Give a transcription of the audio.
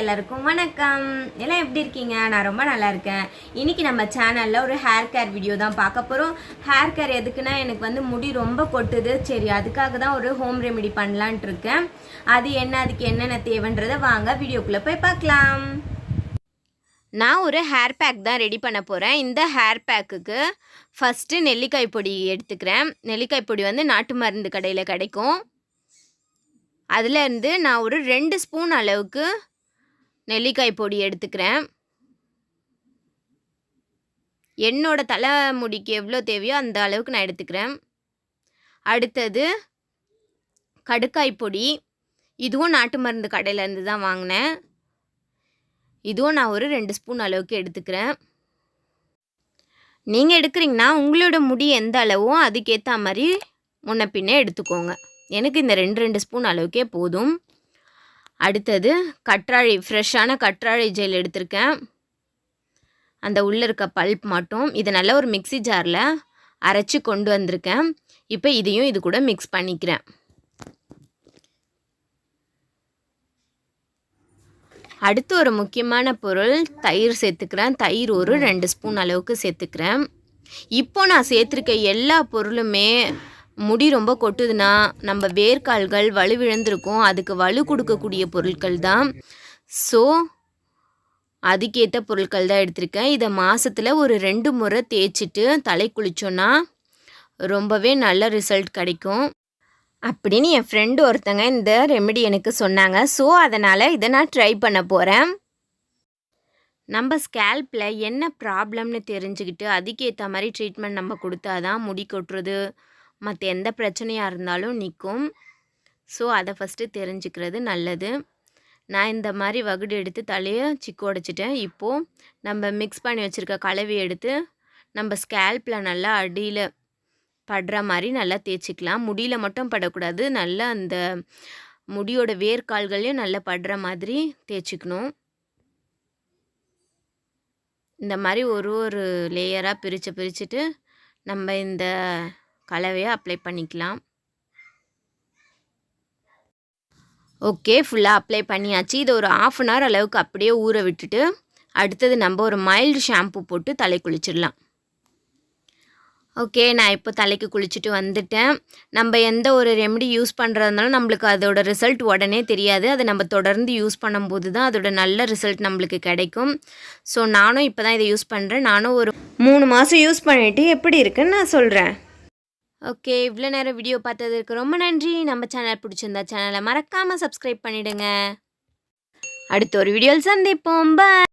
எல்லாருக்கும் வணக்கம். எல்லாம் எப்படி இருக்கீங்க? நான் ரொம்ப நல்லா இருக்கேன். இன்னைக்கு நம்ம சேனலில் ஒரு ஹேர் கேர் வீடியோ தான் பார்க்க போகிறோம் ஹேர் கேர் எதுக்குன்னா எனக்கு வந்து முடி ரொம்ப கொட்டுது. சரி அதுக்காக தான் ஒரு ஹோம் ரெமெடி பண்ணலான்ட்டு இருக்கேன். அது என்ன அதுக்கு என்னென்ன தேவைன்றதை வாங்க வீடியோக்குள்ளே போய் பார்க்கலாம். நான் ஒரு ஹேர் பேக் தான் ரெடி பண்ண போகிறேன் இந்த ஹேர் பேக்குக்கு ஃபஸ்ட்டு நெல்லிக்காய் பொடி எடுத்துக்கிறேன். நெல்லிக்காய் பொடி வந்து நாட்டு மருந்து கடையில் கிடைக்கும். அதுலேருந்து நான் ஒரு ரெண்டு ஸ்பூன் அளவுக்கு நெல்லிக்காய் பொடி எடுத்துக்கிறேன். என்னோட தலைமுடிக்கு எவ்வளோ தேவையோ அந்த அளவுக்கு நான் எடுத்துக்கிறேன். அடுத்தது கடுக்காய் பொடி. இதுவும் நாட்டு மருந்து கடையிலேருந்து தான் வாங்கினேன். இதுவும் நான் ஒரு ரெண்டு ஸ்பூன் அளவுக்கு எடுத்துக்கிறேன். நீங்கள் எடுக்கிறீங்கன்னா உங்களோட முடி எந்த அளவோ அதுக்கேற்ற மாதிரி முன்ன பின்னே எடுத்துக்கோங்க. எனக்கு இந்த ரெண்டு ரெண்டு ஸ்பூன் அளவுக்கே போதும். அடுத்தது கற்றாழை ஃப்ரெஷ்ஷான கற்றாழை ஜெல் எடுத்திருக்கேன். அந்த உள்ளே இருக்க பல்ப் மட்டும் இதை நல்ல ஒரு மிக்ஸி ஜாரில் அரைச்சி கொண்டு வந்திருக்கேன். இப்போ இதையும் இது கூட மிக்ஸ் பண்ணிக்கிறேன். அடுத்து ஒரு முக்கியமான பொருள் தயிர் சேர்த்துக்கிறேன். தயிர் ஒரு ரெண்டு ஸ்பூன் அளவுக்கு சேர்த்துக்கிறேன். இப்போ நான் சேர்த்துருக்க எல்லா பொருளுமே முடி ரொம்ப கொட்டுதுன்னா நம்ம வேர்க்கால்கள் வலுவிழந்திருக்கும் அதுக்கு வலு கொடுக்கக்கூடிய பொருட்கள் தான். ஸோ அதுக்கேற்ற பொருட்கள் தான் எடுத்திருக்கேன். இதை மாதத்தில் ஒரு ரெண்டு முறை தேய்ச்சிட்டு தலை குளிச்சோன்னா ரொம்பவே நல்ல ரிசல்ட் கிடைக்கும். அப்படின்னு என் ஃப்ரெண்டு ஒருத்தங்க இந்த ரெமெடி எனக்கு சொன்னாங்க. ஸோ அதனால் இதை நான் ட்ரை பண்ண போகிறேன் நம்ம ஸ்கேல்பில் என்ன ப்ராப்ளம்னு தெரிஞ்சுக்கிட்டு அதுக்கேற்ற மாதிரி ட்ரீட்மெண்ட் நம்ம கொடுத்தா தான் முடி கொட்டுறது மற்ற எந்த பிரச்சனையாக இருந்தாலும் நிற்கும் ஸோ அதை ஃபஸ்ட்டு தெரிஞ்சுக்கிறது நல்லது. நான் இந்த மாதிரி வகுடு எடுத்து தலையை சிக்கு உடச்சிட்டேன். இப்போது நம்ம மிக்ஸ் பண்ணி வச்சுருக்க கலவி எடுத்து நம்ம ஸ்கேல்பில் நல்லா அடியில் படுற மாதிரி நல்லா தேய்ச்சிக்கலாம். முடியில் மட்டும் படக்கூடாது. நல்லா அந்த முடியோட வேர்க்கால்களையும் நல்லா படுற மாதிரி தேய்ச்சிக்கணும். இந்த மாதிரி ஒரு ஒரு லேயராக பிரித்து பிரிச்சுட்டு நம்ம இந்த கலவையை அப்ளை பண்ணிக்கலாம். ஓகே ஃபுல்லாக அப்ளை பண்ணியாச்சு. இது ஒரு ஆஃப் அன் ஹவர் அளவுக்கு அப்படியே ஊற விட்டுட்டு அடுத்தது நம்ம ஒரு மைல்டு ஷாம்பு போட்டு தலை குளிச்சிடலாம். ஓகே நான் இப்போ தலைக்கு குளிச்சுட்டு வந்துட்டேன். நம்ம எந்த ஒரு ரெமெடி யூஸ் பண்ணுறதுனாலும் நம்மளுக்கு அதோட ரிசல்ட் உடனே தெரியாது. அதை நம்ம தொடர்ந்து யூஸ் பண்ணும்போது தான் அதோட நல்ல ரிசல்ட் நம்மளுக்கு கிடைக்கும். ஸோ நானும் இப்போ தான் இதை யூஸ் பண்ணுறேன் நானும் ஒரு மூணு மாதம் யூஸ் பண்ணிவிட்டு எப்படி இருக்குன்னு நான் சொல்கிறேன் ஓகே இவ்வளோ நேரம் வீடியோ பார்த்ததுக்கு ரொம்ப நன்றி. நம்ம சேனல் பிடிச்சிருந்தா சேனலை மறக்காமல் சப்ஸ்கிரைப் பண்ணிவிடுங்க அடுத்த ஒரு வீடியோவில் சந்திப்போம். பாய்